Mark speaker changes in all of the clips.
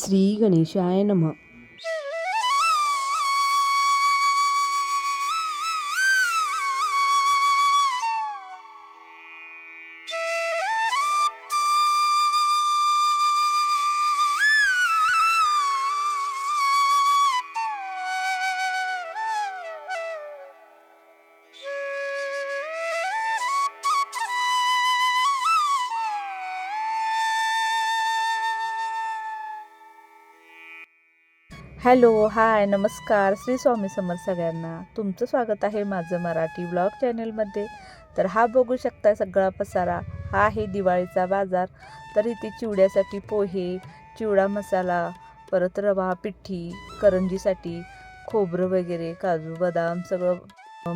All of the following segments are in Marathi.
Speaker 1: శ్రీ గణేశాయ నమ. हॅलो हाय नमस्कार. श्री स्वामी समर सगळ्यांना. तुमचं स्वागत आहे माझं मराठी ब्लॉग चॅनलमध्ये तर हा बघू शकता सगळा पसारा. हा आहे दिवाळीचा बाजार. तर इथे चिवड्यासाठी पोहे चिवडा मसाला परत रवा पिठी करंजीसाठी खोबरं वगैरे काजू बदाम सगळं.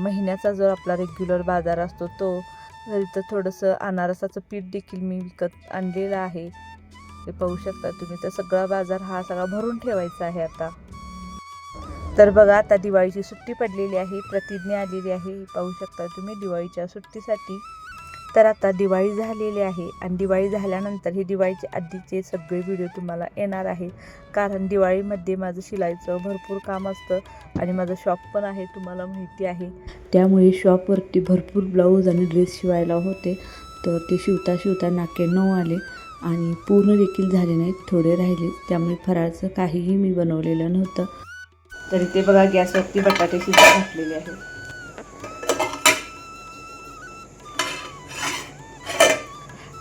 Speaker 1: महिन्याचा जो आपला रेग्युलर बाजार असतो तो. तर इथं थोडंसं अनारसाचं पीठ देखील मी विकत आणलेलं आहे. हे पाहू शकता तुम्ही. तर सगळा बाजार हा सगळा भरून ठेवायचा आहे आता. तर बघा आता दिवाळीची सुट्टी पडलेली आहे प्रतिज्ञा आलेली आहे पाहू शकता तुम्ही दिवाळीच्या सुट्टीसाठी. तर आता दिवाळी झालेली आहे आणि दिवाळी झाल्यानंतर हे दिवाळीचे आधीचे सगळे व्हिडिओ तुम्हाला येणार आहे. कारण दिवाळीमध्ये माझं शिलाईचं भरपूर काम असतं आणि माझं शॉप पण आहे तुम्हाला माहिती आहे. त्यामुळे शॉपवरती भरपूर ब्लाऊज आणि ड्रेस शिवायला होते. तर ते शिवता शिवता नाके नऊ आले. आणि पूर्ण देखील झाले नाहीत थोडे राहिले. त्यामुळे फराळचं काहीही मी बनवलेलं नव्हतं. तरी ते बघा गॅसवरती बटाटे शिजत घातलेले आहे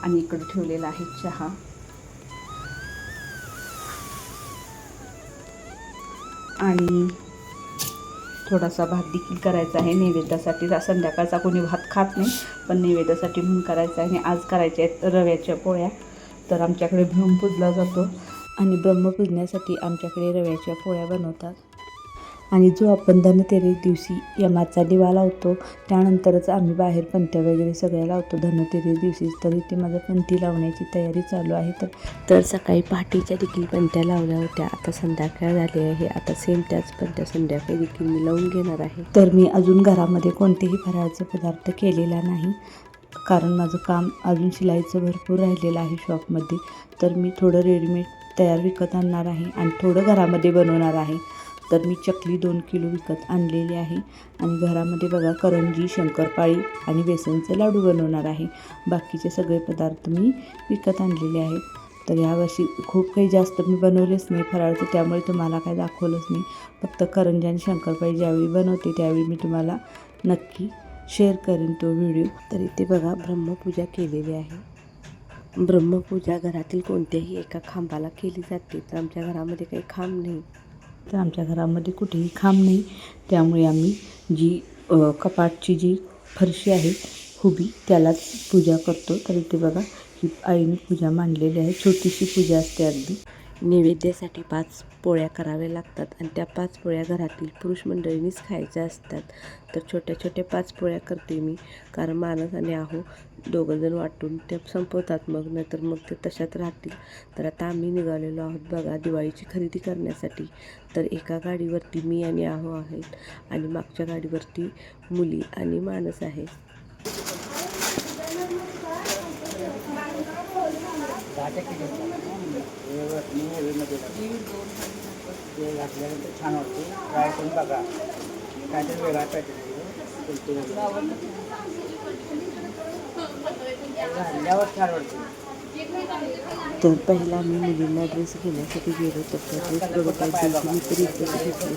Speaker 1: आणि इकडे ठेवलेला आहे चहा. आणि थोडासा भात देखील करायचा आहे. नैवेद्यासाठी संध्याकाळचा कोणी भात खात नाही पण नैवेद्यासाठी म्हणून करायचा आहे. आणि आज करायच्या आहेत रव्याच्या पोळ्या. तर आमच्याकडे भ्रम पूजला जातो आणि ब्रह्म पूजण्यासाठी आमच्याकडे रव्याच्या पोळ्या बनवतात. आणि जो आपण धनतेरस दिवशी यमाचा दिवा लावतो त्यानंतरच आम्ही बाहेर पंत्या वगैरे सगळ्या लावतो. धनतेरस दिवशी तर इथे माझं पंथी लावण्याची तयारी चालू आहे तर तर सकाळी पहाटेच्या देखील पंत्या लावल्या होत्या. आता संध्याकाळ झाली आहे. आता सेम त्याच पंत्या संध्याकाळी देखील मी लावून घेणार आहे. तर मी अजून घरामध्ये कोणतेही फराळाचे पदार्थ केलेला नाही. कारण माझं काम अजून शिलाईचं भरपूर राहिलेलं आहे शॉपमध्ये. तर मी थोडं रेडीमेड तयार विकत आणणार आहे आणि थोडं घरामध्ये बनवणार आहे. तर मी चकली दोन किलो विकत आणलेली आहे. आणि घरामध्ये बघा करंजी शंकरपाळी आणि बेसनचे लाडू बनवणार आहे. बाकीचे सगळे पदार्थ मी विकत आणलेले आहेत. तर यावर्षी खूप काही जास्त मी बनवलेच नाही फराळचं त्यामुळे तुम्हाला काय दाखवलंच नाही. फक्त करंजी आणि शंकरपाळी ज्यावेळी बनवते त्यावेळी मी तुम्हाला नक्की शेअर करेन तो व्हिडिओ. तर इथे बघा ब्रह्मपूजा केलेली आहे. ब्रह्मपूजा घरातील कोणत्याही एका खांबाला केली जाते. तर आमच्या घरामध्ये काही खांब नाही. तर आमच्या घरामध्ये कुठेही खांब नाही. त्यामुळे आम्ही जी कपाटची जी फरशी आहे हुबी त्यालाच पूजा करतो. तर इथे बघा ही आईने पूजा मांडलेली आहे. छोटीशी पूजा असते अगदी. नैवेद्यासाठी पाच पोळ्या कराव्या लागतात आणि त्या पाच पोळ्या घरातील पुरुष मंडळींनीच खायच्या असतात. तर छोट्या छोट्या पाच पोळ्या करते मी. कारण मानस आणि आहो दोघंजण वाटून त्या संपवतात मग नाहीतर मग ते तशात राहतील. तर आता आम्ही निघालेलो आहोत बघा दिवाळीची खरेदी करण्यासाठी. तर एका गाडीवरती मी आणि आहो आहेत आणि मागच्या गाडीवरती मुली आणि माणस आहे
Speaker 2: ते घातल्यानंतर छान वाटते ट्राय करून बघा काहीतरी वेगळा पॅटर्न घालल्यावर छान वाटते
Speaker 1: तर पहिला मी मुलींना ड्रेस घेण्यासाठी गेलो तर त्या ड्रेस मी तरी घेतले.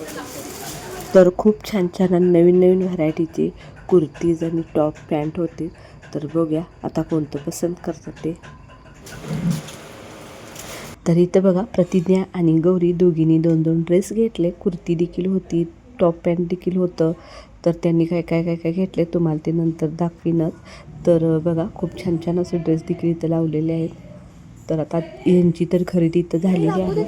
Speaker 1: तर खूप छान छान नवीन नवीन व्हरायटीचे कुर्तीज आणि टॉप पॅन्ट होते. तर बघूया आता कोणतं पसंत करतात ते. तर इथं बघा प्रतिज्ञा आणि गौरी दोघींनी दोन दोन ड्रेस घेतले. कुर्ती देखील होती टॉप पॅन्ट देखील होतं. तर त्यांनी काय काय काय काय घेतले तुम्हाला ते नंतर दाखवीनच. तर बघा खूप छान छान असे ड्रेस देखील इथं लावलेले आहेत. तर आता यांची तर खरेदी इथं झालेली आहे.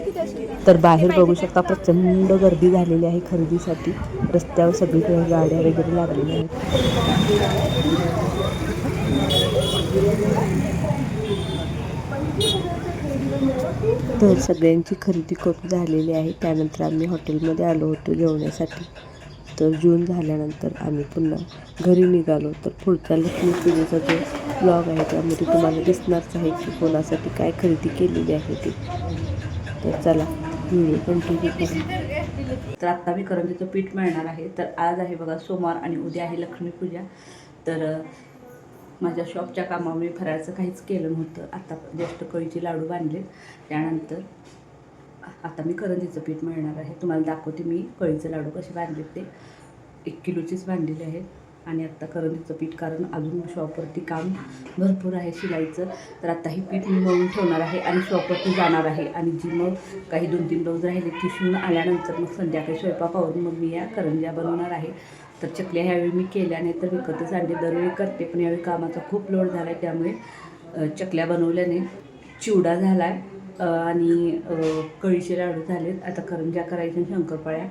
Speaker 1: तर बाहेर बघू शकता प्रचंड गर्दी झालेली आहे खरेदीसाठी. रस्त्यावर सगळीकडे गाड्या वगैरे लागलेल्या आहेत. तर सगळ्यांची खरेदी करून झालेली आहे. त्यानंतर आम्ही हॉटेलमध्ये आलो होतो जेवण्यासाठी. तर जून झाल्यानंतर आम्ही पुन्हा घरी निघालो. तर पुढच्या लक्ष्मी पूजेचा जो ब्लॉग आहे त्यामध्ये तुम्हाला दिसणारच आहे की कोणासाठी काय खरेदी केलेली आहे ती.
Speaker 2: तर चला व्हिडिओ कंटिन्यू करू. तर आत्ता मी करंजीचं पीठ मिळणार आहे. तर आज आहे बघा सोमवार आणि उद्या आहे लक्ष्मीपूजा तर माझ्या शॉपच्या कामामुळे मी फराळचं काहीच केलं नव्हतं. आता ज्येष्ठ कळीचे लाडू बांधले त्यानंतर आता मी करंजीचं पीठ मिळणार आहे. तुम्हाला दाखवते मी कळीचं लाडू कसे बांधले ते. एक किलोचेच बांधलेले आहेत. आणि आत्ता करंजीचं पीठ कारण अजून शॉपवरती काम भरपूर आहे शिलाईचं. तर आता ही पीठ मी मळून ठेवणार आहे आणि शॉपवरती जाणार आहे. आणि जी मग काही दोन तीन ब्लाऊज राहिले ती शिवून आल्यानंतर मग संध्याकाळी स्वयंपाकावरून मग मी या करंज्या बनवणार आहे. तर चकल्या ह्यावेळी मी केल्या नाही तर विकतच आणले दरवेळी करते. पण यावेळी कामाचा खूप लोड झाला आहे त्यामुळे चकल्या बनवल्याने चिवडा झाला आहे आणि कळीचे लाडू झालेत. आता करंज्या करायच्या शंकरपाळ्या.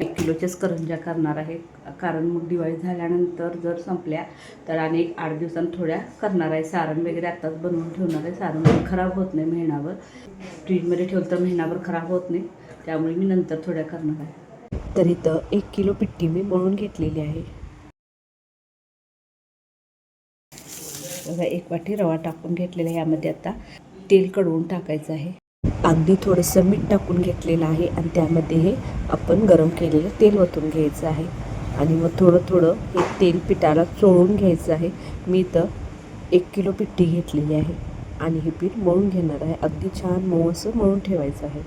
Speaker 2: एक किलोच्याच करंज्या करणार आहे. कारण मग दिवाळी झाल्यानंतर जर संपल्या तर आणि एक आठ दिवसांत थोड्या करणार आहे. सारण वगैरे आत्ताच बनवून ठेवणार आहे. सारण खराब होत नाही महिनाभर. फ्रीजमध्ये ठेवलं तर महिनाभर खराब होत नाही. त्यामुळे मी नंतर थोड्या करणार आहे. तर इथं एक किलो पिट्टी मी बनवून घेतलेली आहे. बघा एक वाटी रवा टाकून घेतलेला आहे यामध्ये आता. तेल कडवून टाकायचं आहे. अगदी थोडंसं मीठ टाकून घेतलेलं आहे आणि त्यामध्ये हे आपण गरम केलेलं तेल ओतून घ्यायचं आहे. आणि मग थोडं थोडं हे तेल पिठाला चोळून घ्यायचं आहे. मी तर एक किलो पिठी घेतलेली आहे. आणि हे पीठ मळून घेणार आहे. अगदी छान मऊ असं मळून ठेवायचं आहे.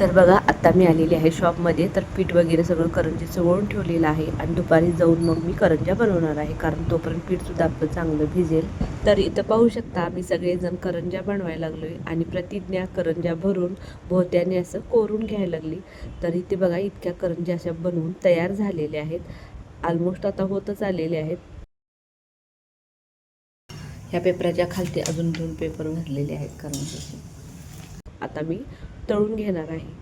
Speaker 2: तर बघा आत्ता मी आलेली आहे शॉपमध्ये तर पीठ वगैरे सगळं करंजीचं वळून ठेवलेलं आहे आणि दुपारी जाऊन मग मी करंज्या बनवणार आहे कारण तोपर्यंत पीठसुद्धा आपलं चांगलं भिजेल. तर इथं पाहू शकता आम्ही सगळेजण करंज्या बनवायला लागलो आहे आणि प्रतिज्ञा करंज्या भरून भोवत्याने असं कोरून घ्यायला लागली. तर इथे बघा इतक्या करंज्या अशा बनवून तयार झालेल्या आहेत. ऑलमोस्ट आता होतच आलेले आहेत. ह्या पेपराच्या खालती अजून दोन पेपर भरलेले आहेत करंजाचे आता मी तळून घेणार आहे.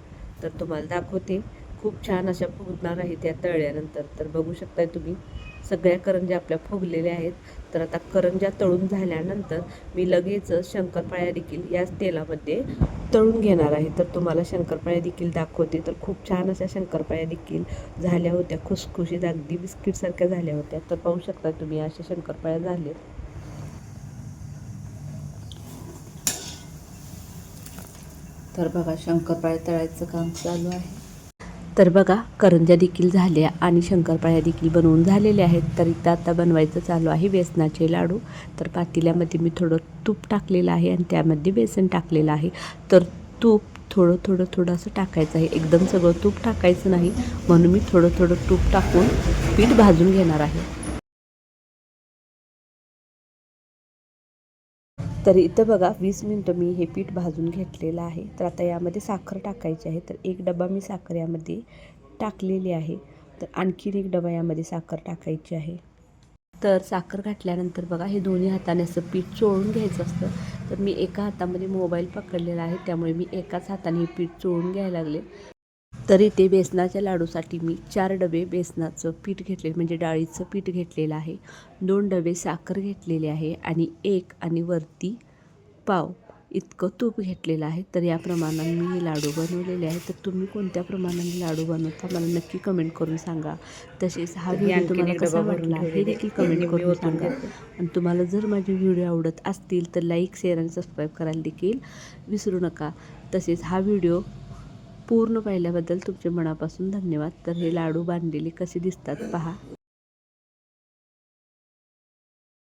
Speaker 2: तर तुम्हाला दाखवते. खूप छान अशा फुगणार आहे त्या तळल्यानंतर. तर बघू शकताय तुम्ही सगळ्या करंज्या आपल्या फुगलेल्या आहेत. तर आता करंज्या तळून झाल्यानंतर मी लगेच शंकरपाळ्या देखील याच तेलामध्ये तळून घेणार आहे. तर तुम्हाला शंकरपाळ्या देखील दाखवते. तर खूप छान अशा शंकरपाळ्या देखील झाल्या होत्या. खुसखुशीत अगदी बिस्किटसारख्या झाल्या होत्या. तर पाहू शकता तुम्ही अशा शंकरपाळ्या झाल्यात तर बघा शंकरपाळ्या तळायचं काम चालू आहे. तर बघा करंज्या देखील झाल्या आणि शंकरपाळ्या देखील बनवून झालेल्या आहेत. तर इथं आता बनवायचं चालू आहे बेसनाचे लाडू. तर पातेल्यामध्ये मी थोडं तूप टाकलेलं आहे आणि त्यामध्ये बेसन टाकलेलं आहे. तर तूप थोडं थोडं थोडं असं टाकायचं आहे. एकदम सगळं तूप टाकायचं नाही. म्हणून मी थोडं थोडं तूप टाकून पीठ भाजून घेणार आहे. तर इथं बघा वीस मिनटं मी हे पीठ भाजून घेतलेलं आहे. तर आता यामध्ये साखर टाकायची आहे. तर एक डबा मी साखर यामध्ये टाकलेली आहे. तर आणखीन एक डबा यामध्ये साखर टाकायची आहे. तर साखर घातल्यानंतर बघा हे दोन्ही हाताने असं पीठ चोळून घ्यायचं असतं. तर मी एका हातामध्ये मोबाईल पकडलेला आहे. त्यामुळे मी एकाच हाताने हे पीठ चोळून घ्यायला लागले. तर इथे बेसनाच्या लाडूसाठी मी चार डबे बेसनाचं पीठ घेतले म्हणजे डाळीचं पीठ घेतलेलं आहे. दोन डबे साखर घेतलेले आहे आणि एक आणि वरती पाव इतकं तूप घेतलेलं आहे. तर या प्रमाणाने मी हे लाडू बनवलेले आहेत. तर तुम्ही कोणत्या प्रमाणाने लाडू बनवता मला नक्की कमेंट करून सांगा. तसेच हा व्हिडिओ तुम्हाला कसा वाटला हे. देखील कमेंट करून सांगा. आणि तुम्हाला जर माझे व्हिडिओ आवडत असतील तर लाईक शेअर आणि सबस्क्राईब करायला देखील विसरू नका. तसेच हा व्हिडिओ पूर्ण पाहिल्याबद्दल तुमचे मनापासून धन्यवाद. तर हे लाडू बांधलेले कसे दिसतात पहा.